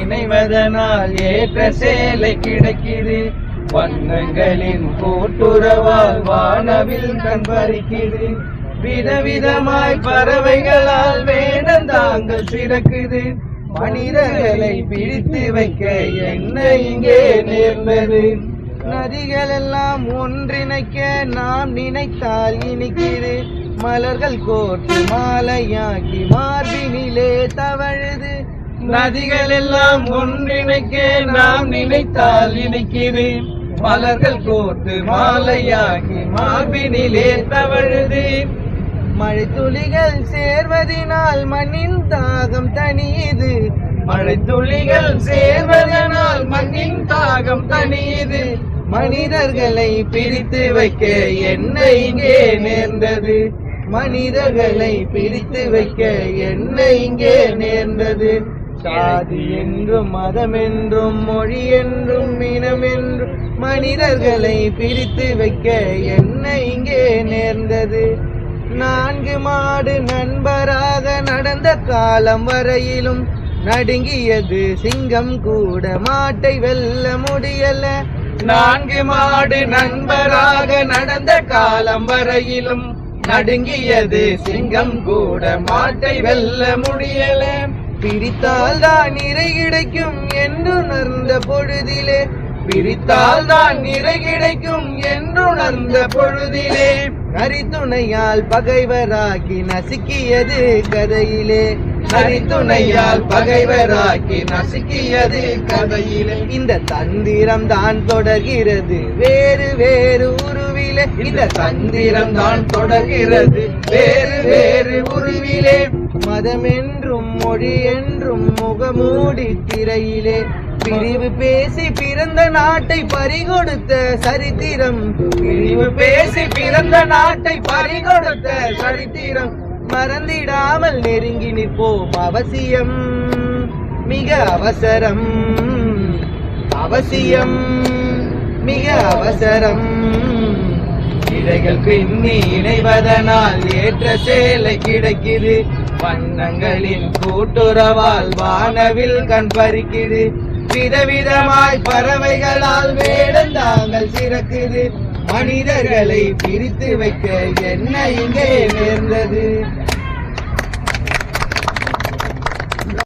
இணைவதனால் ஏற்ற சேலை கிடைக்குது. வண்ணங்களின் கூட்டுறவால் வானவில் கண் பறிக்குது. விதவிதமாய் பறவைகளால் வேடந்தாங்கள் சிறக்குது. மனிதர்களை பிடித்து வைக்க என்ன இங்கே நேர்ந்தது? நதிகள் எல்லாம் ஒன்றிணைக்க நாம் நினைத்தால் இனிக்கிறது மலர்கள் கோர்த்து மாலையாக்கி மார்பினிலே தவழுது. நதிகள் எல்லாம் ஒன்றிணைக்க நாம் நினைத்தால் இனிக்குது மலர்கள் கோர்த்து மாலையாகி மார்பினிலே தவழுது. மழை துளிகள் சேர்வதினால் மண்ணின் தாகம் தனியுது மழை துளிகள் சேர்வதனால் மண்ணின் தாகம் தனியுது மனிதர்களை பிரித்து வைக்க என்ன இங்கே நேர்ந்தது? மனிதர்களை பிரித்து வைக்க என்ன இங்கே நேர்ந்தது? சாதி என்றும் மதம் என்றும் மொழி என்றும் இனம் என்றும் மனிதர்களை பிரித்து வைக்க என்ன இங்கே நேர்ந்தது? நான்கு மாடு நண்பராக நடந்த காலம் வரையிலும் நடுங்கியது சிங்கம் கூட மாட்டை வெல்ல முடியல. நான்கு மாடு நண்பராக நடந்த காலம் வரையிலும் நடுங்கியது சிங்கம் கூட மாட்டை வெல்ல முடியல. பிரித்தால் தான் நிறை கிடைக்கும் என்றுணர்ந்த பொழுதிலே. பிரித்தால் தான் நிறை கிடைக்கும் என்றுணர்ந்த பொழுதிலே. நரித்துணையால் பகைவராக்கி நசுக்கியது கதையிலே. நரித்துணையால் பகைவராக்கி நசுக்கியது கதையிலே. இந்த தந்திரம் தான் தொடர்கிறது. வேறு வேறு உருவிலே இந்த தந்திரம் தான் தொடர்கிறது. வேறு வேறு உருவிலே மதம் என்றும் மொழி என்றும் முகமூடி திரையிலே. பிரிவு பேசி பிறந்த நாட்டை பறிகொடுத்த சரித்திரம். பிரிவு பேசி பிறந்த நாட்டை பறிகொடுத்த சரித்திரம். மறந்திடாமல் நெருங்கி நிற்போம் அவசியம். மிக அவசரம். அவசியம். மிக அவசரம். இழைகள் பின்னி இணைவதனால் ஏற்ற சேலை கிடைக்குது. வண்ணங்களின் கூட்டுறவால் வானவில் கண் பறிக்குது. விதவிதமாய் பறவைகளால் வேடந்தாங்கள் சிறக்குது. மனிதர்களை பிரித்து வைக்க என்ன இங்கே நேர்ந்தது?